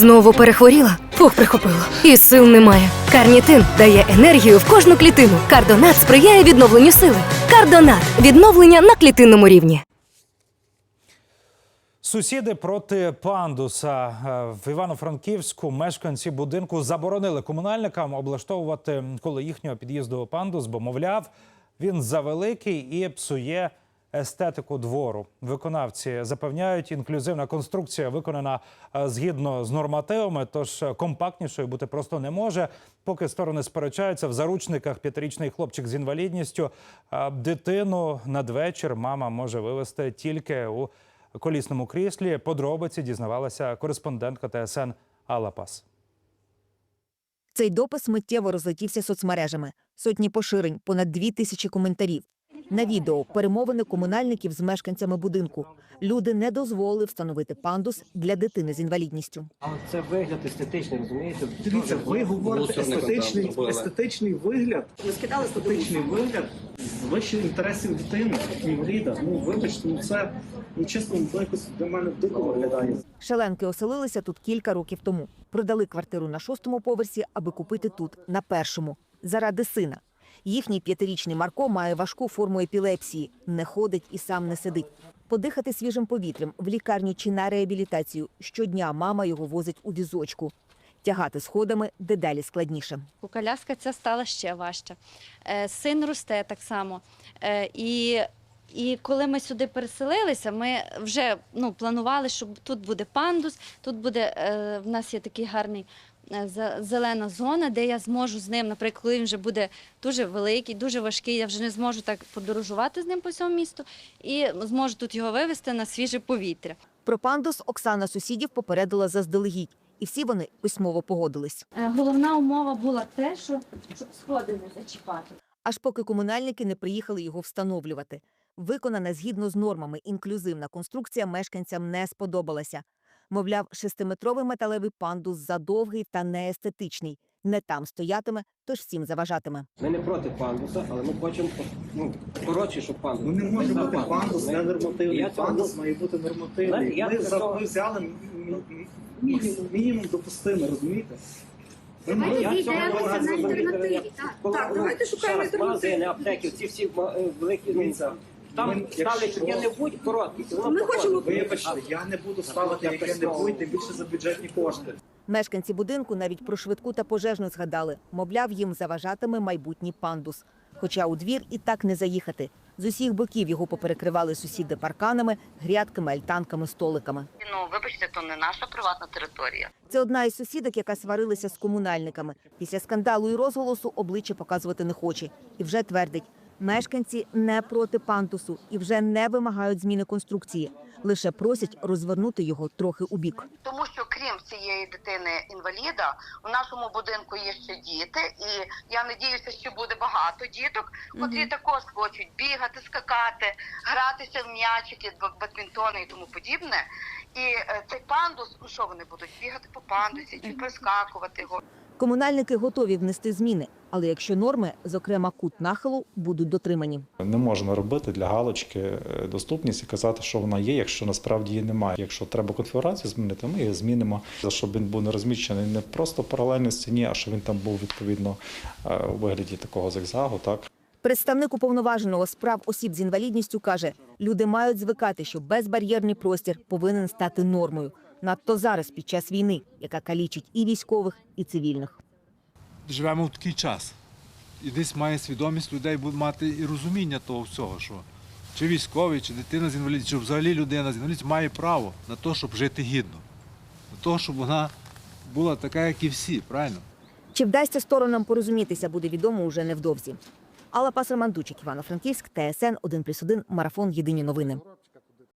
Знову перехворіла, фух прихопило. І сил немає. Карнітин дає енергію в кожну клітину. Кардонат сприяє відновленню сили. Кардонат відновлення на клітинному рівні. Сусіди проти пандуса Е, в Івано-Франківську мешканці будинку заборонили комунальникам облаштовувати коло їхнього під'їзду пандус, бо мовляв, він завеликий і псує естетику двору. Виконавці запевняють, інклюзивна конструкція виконана е, згідно з нормативами, тож е, компактнішою бути просто не може. Поки сторони сперечаються в заручниках п'ятирічний хлопчик з інвалідністю. Дитину надвечір мама може вивезти тільки у колісному кріслі. Подробиці дізнавалася кореспондентка ТСН Алла Пас. Цей допис миттєво розлетівся соцмережами. Сотні поширень, понад дві тисячі коментарів. На відео перемовини комунальників з мешканцями будинку. Люди не дозволили встановити пандус для дитини з інвалідністю. А це вигляд естетичний, розумієте? Дивіться, ви говорите естетичний, естетичний вигляд. Естетичний вигляд з вищих інтересів дитини, інваліда. Ну вибачте, ну це ну чесно, ну, якось для мене дико виглядає. Шаленки оселилися тут кілька років тому. Продали квартиру на шостому поверсі, аби купити тут на першому. Заради сина. Їхній п'ятирічний Марко має важку форму епілепсії, не ходить і сам не сидить. Подихати свіжим повітрям в лікарню чи на реабілітацію. Щодня мама його возить у візочку. Тягати сходами дедалі складніше. Коляска ця стала ще важче. Е, Син росте так само. Е, І, і коли ми сюди переселилися, ми вже ну, планували, що тут буде пандус, тут буде е, в нас є такий гарний. Е, Зелена зона, де я зможу з ним, наприклад, коли він вже буде дуже великий, дуже важкий, я вже не зможу так подорожувати з ним по всьому місту і зможу тут його вивезти на свіже повітря. Про пандус Оксана сусідів попередила заздалегідь, і всі вони письмово погодились. Е, Головна умова була те, що щоб сходи не зачіпати. аж поки комунальники не приїхали його встановлювати. Виконана згідно з нормами інклюзивна конструкція мешканцям не сподобалася. Мовляв, шестиметровий металевий пандус задовгий та неестетичний. Не там стоятиме, тож всім заважатиме. Ми не проти пандуса, але ми хочемо ну, коротше, щоб пандус. Ну не може бути пандус, не нормативний. Пандус має бути нормативний. Я Ми, за- ми взяли м- м- мінімум, мінімум допустимий, розумієте? Ми Давайте на альтернативі. Так, так, давайте шукаємо магазини, альтернативу. аптеки, ці всі е, великі, ну, там ставлять якщо- яке-небудь коротке. Ми хочемо- Вибачте, я не буду ставити яке небудь, тим більше за бюджетні кошти. Мешканці будинку навіть про швидку та пожежну згадали. Мовляв, їм заважатиме майбутній пандус. Хоча у двір і так не заїхати. З усіх боків його поперекривали сусіди парканами, грядками, альтанками, столиками. Ну, вибачте, то не наша приватна територія. Це одна із сусідок, яка сварилася з комунальниками. Після скандалу і розголосу обличчя показувати не хоче. І вже твердить, мешканці не проти пандусу і вже не вимагають зміни конструкції. Лише просять розвернути його трохи у бік. Тому що крім цієї дитини інваліда, у нашому будинку є ще діти, і я надіюся, що буде багато діток, котрі також хочуть бігати, скакати, гратися в м'ячики, бадмінтони і тому подібне. І е, цей пандус, ну що вони будуть бігати по пандусі чи перескакувати його? Комунальники готові внести зміни, але якщо норми, зокрема кут нахилу, будуть дотримані. Не можна робити для галочки е, доступність і казати, що вона є, якщо насправді її немає. Якщо треба конфігурацію змінити, ми її змінимо, щоб він був не розміщений не просто паралельно стіні, а щоб він там був відповідно е, у вигляді такого зигзагу. Так Представник уповноваженого з прав осіб з інвалідністю каже, люди мають звикати, що безбар'єрний простір повинен стати нормою. Надто зараз під час війни, яка калічить і військових, і цивільних. Живемо в такий час. І десь має свідомість людей буде мати і розуміння того всього, що чи військовий, чи дитина з інвалідністю, чи взагалі людина з інвалідністю має право на те, щоб жити гідно. На те, щоб вона була така, як і всі, правильно? Чи вдасться сторонам порозумітися, буде відомо уже невдовзі. Алла Пасармандучик, Івано-Франківськ, ТСН 1+,1, Марафон. Єдині новини.